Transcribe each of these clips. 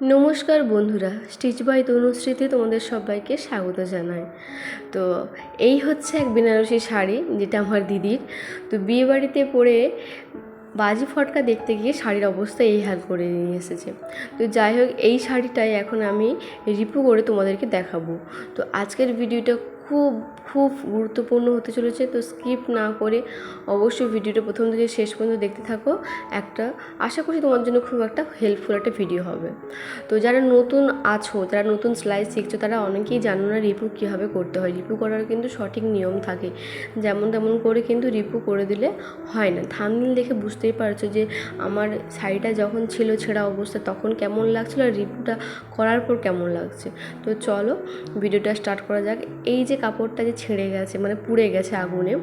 নমস্কার বন্ধুরা, stitch by তনুশ্রীতে তোমাদের সবাইকে স্বাগত জানাই। তো এই হচ্ছে এক বেনারসি শাড়ি, যেটা আমার দিদির। তো বিয়েবাড়িতে পরে বাজি ফটকা দেখতে গিয়ে শাড়ির অবস্থা এই হাল করে নিয়ে এসেছে। তো যাই হোক, এই শাড়িটাই এখন আমি রিপু করে তোমাদেরকে দেখাবো। তো আজকের ভিডিওটা খুব খুব গুরুত্বপূর্ণ হতে চলেছে। তো স্কিপ না করে অবশ্যই ভিডিওটা প্রথম থেকে শেষ পর্যন্ত দেখতে থাকো। একটা, আশা করি তোমার জন্য খুব একটা হেল্পফুল একটা ভিডিও হবে। তো যারা নতুন আছো, যারা নতুন সেলাই শিখছো, তারা অনেকেই জানো না রিপু কীভাবে করতে হয়। রিপু করার কিন্তু সঠিক নিয়ম থাকে। যেমন তেমন করে কিন্তু রিপু করে দিলে হয় না। থামনিল দেখে বুঝতেই পারছ যে আমার শাড়িটা যখন ছিল ছেঁড়া অবস্থা তখন কেমন লাগছিল আর রিপুটা করার পর কেমন লাগছে। তো চলো ভিডিওটা স্টার্ট করা যাক। এই যে কাপড়টা যে ছেড়ে গেছে মানে পুড়ে গেছে আগুনে,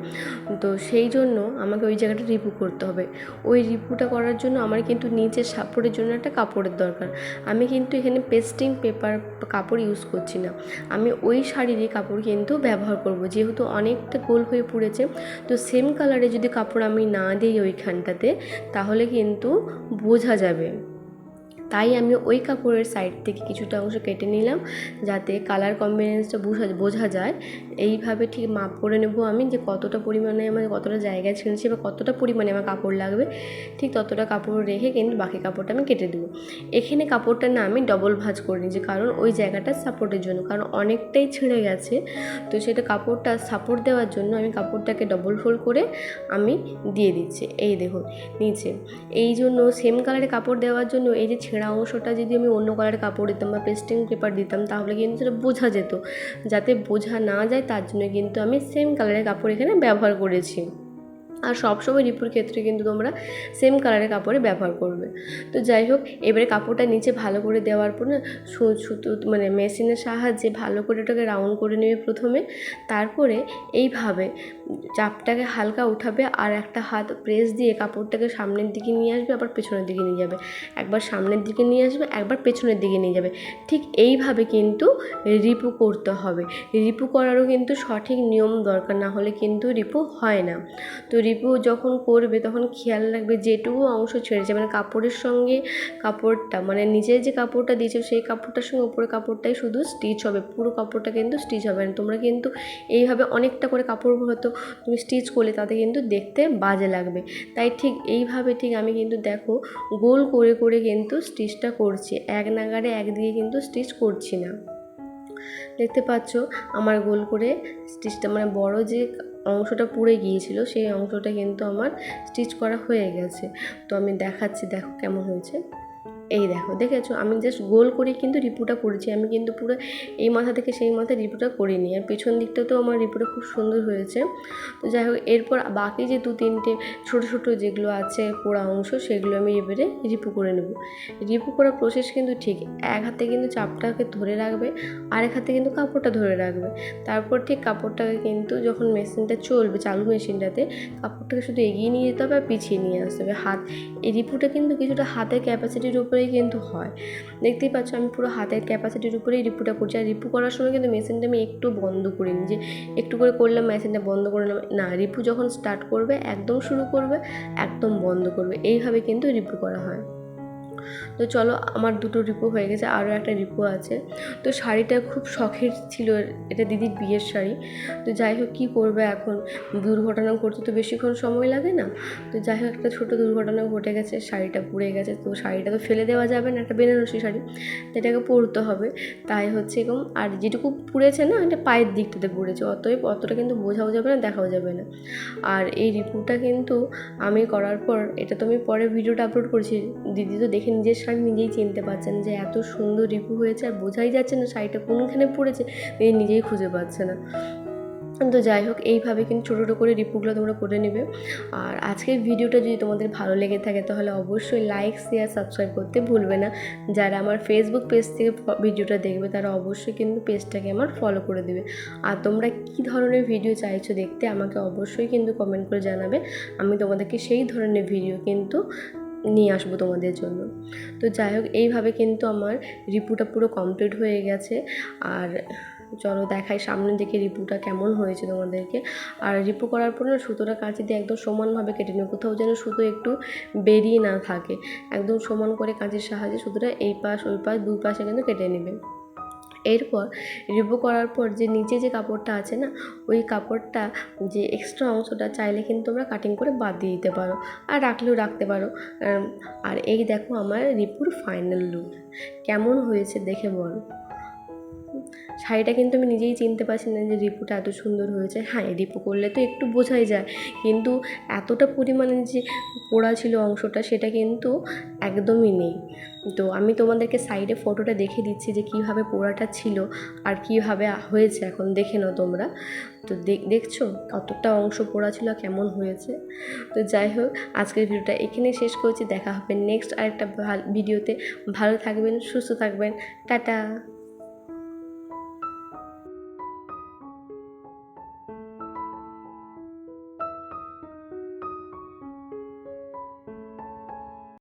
তো সেই জন্য আমাকে ওই জায়গাটা রিপু করতে হবে। ওই রিপুটা করার জন্য আমার কিন্তু নিচের সাপোর্টের জন্য একটা কাপড়ের দরকার। আমি কিন্তু এখানে পেস্টিং পেপার কাপড় ইউজ করছি না। আমি ওই শাড়িরই কাপড় কিন্তু ব্যবহার করব, যেহেতু অনেকটা গোল হয়ে পুড়েছে। তো সেম কালারে যদি কাপড় আমি না দিই ওইখানটাতে, তাহলে কিন্তু বোঝা যাবে। তাই আমি ওই কাপড়ের সাইড থেকে কিছুটা অংশ কেটে নিলাম যাতে কালার কম্বিনেশনটা বোঝা বোঝা যায়। এইভাবে ঠিক মাপ করে নেব আমি যে কতটা পরিমাণে আমার কতটা জায়গায় ছিঁড়েছি বা কতটা পরিমাণে আমার কাপড় লাগবে, ঠিক ততটা কাপড় রেখে কিন্তু বাকি কাপড়টা আমি কেটে দেবো। এখানে কাপড়টা না আমি ডবল ভাঁজ করে নিয়েছি, কারণ ওই জায়গাটা সাপোর্টের জন্য, কারণ অনেকটাই ছিঁড়ে গেছে। তো সেটা কাপড়টা সাপোর্ট দেওয়ার জন্য আমি কাপড়টাকে ডবল ফোল্ড করে আমি দিয়ে দিচ্ছি। এই দেখুন, নিচে। এই জন্য সেম কালারের কাপড় দেওয়ার জন্য এই যে ছেঁড়া অংশটা যদি আমি অন্য কালারের কাপড় দিতাম বা পেস্টিং পেপার দিতাম, তাহলে কিন্তু সেটা বোঝা যেত। যাতে বোঝা না যায়, তার জন্য কিন্তু আমি সেম কালারের কাপড় এখানে ব্যবহার করেছি। আর সবসময় রিপুর ক্ষেত্রে কিন্তু তোমরা সেম কালারের কাপড়ে ব্যবহার করবে। তো যাই হোক, এবারে কাপড়টা নিচে ভালো করে দেওয়ার পর না সুতো মানে মেশিনের সাহায্যে ভালো করে ওটাকে রাউন্ড করে নেবে প্রথমে। তারপরে এইভাবে চাপটাকে হালকা উঠাবে আর একটা হাত প্রেস দিয়ে কাপড়টাকে সামনের দিকে নিয়ে আসবে, আবার পেছনের দিকে নিয়ে যাবে। একবার সামনের দিকে নিয়ে আসবে, একবার পেছনের দিকে নিয়ে যাবে। ঠিক এইভাবে কিন্তু রিপু করতে হবে। রিপু করারও কিন্তু সঠিক নিয়ম দরকার, না হলে কিন্তু রিপু হয় না। তো রিপু যখন করবে, তখন খেয়াল রাখবে যেটুকু অংশ ছেড়েছে। মানে কাপড়ের সঙ্গে কাপড়টা মানে নিজের যে কাপড়টা দিয়েছে, সেই কাপড়টার সঙ্গে উপরে কাপড়টাই শুধু স্টিচ হবে। পুরো কাপড়টা কিন্তু স্টিচ হবে। না তোমরা কিন্তু এইভাবে অনেকটা করে কাপড় হয়তো তুমি স্টিচ করলে, তাতে কিন্তু দেখতে বাজে লাগবে। তাই ঠিক এইভাবে ঠিক আমি কিন্তু দেখো, গোল করে করে কিন্তু স্টিচটা করছি। এক নাগারে একদিকে কিন্তু স্টিচ করছি না। দেখতে পাচ্ছ আমার গোল করে স্টিচটা মানে বড় যে অংশটা পুড়ে গিয়েছিল, সেই অংশটা কিন্তু আমার স্টিচ করা হয়ে গেছে। তো আমি দেখাচ্ছি, দেখো কেমন হয়েছে। এই দেখো, দেখেছ? আমি জাস্ট গোল করে কিন্তু রিপুটা করেছি। আমি কিন্তু পুরো এই মাথা থেকে সেই মাথায় রিপুটা করিনি। আর পেছন দিকটাতেও আমার রিপুটা খুব সুন্দর হয়েছে। তো যাই হোক, এরপর বাকি যে দু তিনটে ছোটো ছোটো যেগুলো আছে পোড়া অংশ, সেগুলো আমি এবারে রিপু করে নেব। রিপু করার প্রসেস কিন্তু ঠিক, এক হাতে কিন্তু চাপটাকে ধরে রাখবে, আরেক হাতে কিন্তু কাপড়টা ধরে রাখবে। তারপর ঠিক কাপড়টাকে কিন্তু যখন মেশিনটা চলবে, চালু মেশিনটাতে কাপড়টাকে শুধু এগিয়ে নিয়ে যেতে হবে আর পিছিয়ে নিয়ে আসতে হবে। হাত, এই রিপুটা কিন্তু কিছুটা হাতের ক্যাপাসিটির উপরে উপরেই কিন্তু হয়। দেখতেই পাচ্ছ আমি পুরো হাতের ক্যাপাসিটির উপরেই রিপুটা করছি। আর রিপু করার সময় কিন্তু মেশিনটা আমি একটু বন্ধ করিনি যে একটু করে করলাম মেশিনটা বন্ধ করে নিলাম না, রিপু যখন স্টার্ট করবে, একদম শুরু করবে, একদম বন্ধ করবে। এইভাবে কিন্তু রিপু করা হয়। তো চলো, আমার দুটো রিপো হয়ে গেছে, আরও একটা রিপো আছে। তো শাড়িটা খুব শখের ছিল, এটা দিদির বিয়ের শাড়ি। তো যাই হোক, কী করবে এখন? দুর্ঘটনা করতে তো বেশিক্ষণ সময় লাগে না। তো যাই হোক, একটা ছোটো দুর্ঘটনা ঘটে গেছে, শাড়িটা পুড়ে গেছে। তো শাড়িটা তো ফেলে দেওয়া যাবে না, একটা বেনারসি শাড়ি। তো এটাকে পরতে হবে। তাই হচ্ছে এরকম, আর যেটুকু পুড়েছে না, এটা পায়ের দিকটাতে পড়েছে। অতএব অতটা কিন্তু বোঝাও যাবে না, দেখাও যাবে না। আর এই রিপুটা কিন্তু আমি করার পর, এটা তো আমি পরে ভিডিওটা আপলোড করছি, দিদি তো দেখে নিজের শাড়ি নিজেই চিনতে পারছেন যে এত সুন্দর রিপু হয়েছে আর বোঝাই যাচ্ছে না শাড়িটা কোনখানে পড়েছে নিজেই খুঁজে পাচ্ছে না। তো যাই হোক, এইভাবে কিন্তু ছোটো ছোটো করে রিপুগুলো তোমরা করে নেবে। আর আজকের ভিডিওটা যদি তোমাদের ভালো লেগে থাকে, তাহলে অবশ্যই লাইক শেয়ার সাবস্ক্রাইব করতে ভুলবে না। যারা আমার ফেসবুক পেজ থেকে ভিডিওটা দেখবে, তারা অবশ্যই কিন্তু পেজটাকে আমার ফলো করে দেবে। আর তোমরা কী ধরনের ভিডিও চাইছো দেখতে, আমাকে অবশ্যই কিন্তু কমেন্ট করে জানাবে। আমি তোমাদেরকে সেই ধরনের ভিডিও কিন্তু নিয়ে আসব তোমাদের জন্য। তো যাই হোক, এইভাবে কিন্তু আমার রিপুটা পুরো কমপ্লিট হয়ে গেছে। আর চলো দেখাই সামনের দিকে রিপুটা কেমন হয়েছে তোমাদেরকে। আর রিপু করার পর না সুতোটা কাঁচি দিয়ে একদম সমানভাবে কেটে নেব। কোথাও যেন সুতো একটু বেরিয়ে না থাকে। একদম সমান করে কাঁচির সাহায্যে সুতোটা এই পাশ, ওই পাশ, দুই পাশে কিন্তু কেটে নেবে। এরপর রিপু করার পর যে নিচে যে কাপড়টা আছে না, ওই কাপড়টা যে এক্সট্রা অংশটা চাইলে কিন্তু তোমরা কাটিং করে বাদ দিয়ে দিতে পারো আর রাখলেও রাখতে পারো। আর এই দেখো আমার রিপুর ফাইনাল লুক কেমন হয়েছে দেখে বল। শাড়িটা কিন্তু আমি নিজেই চিনতে পারছি না যে রিপুটা এত সুন্দর হয়েছে। হ্যাঁ রিপু করলে তো একটু বোঝাই যায়, কিন্তু এতটা পরিমাণে যে পোড়া ছিল অংশটা, সেটা কিন্তু একদমই নেই। তো আমি তোমাদেরকে সাইডে ফটোটা দেখে দিচ্ছি যে কীভাবে পোড়াটা ছিল আর কীভাবে হয়েছে এখন, দেখে নাও তোমরা। তো দেখ- দেখছ কতটা অংশ পোড়া ছিল, কেমন হয়েছে? তো যাই হোক, আজকের ভিডিওটা এখানে শেষ করছি। দেখা হবে নেক্সট আরেকটা ভিডিওতে ভালো থাকবেন, সুস্থ থাকবেন। টাটা!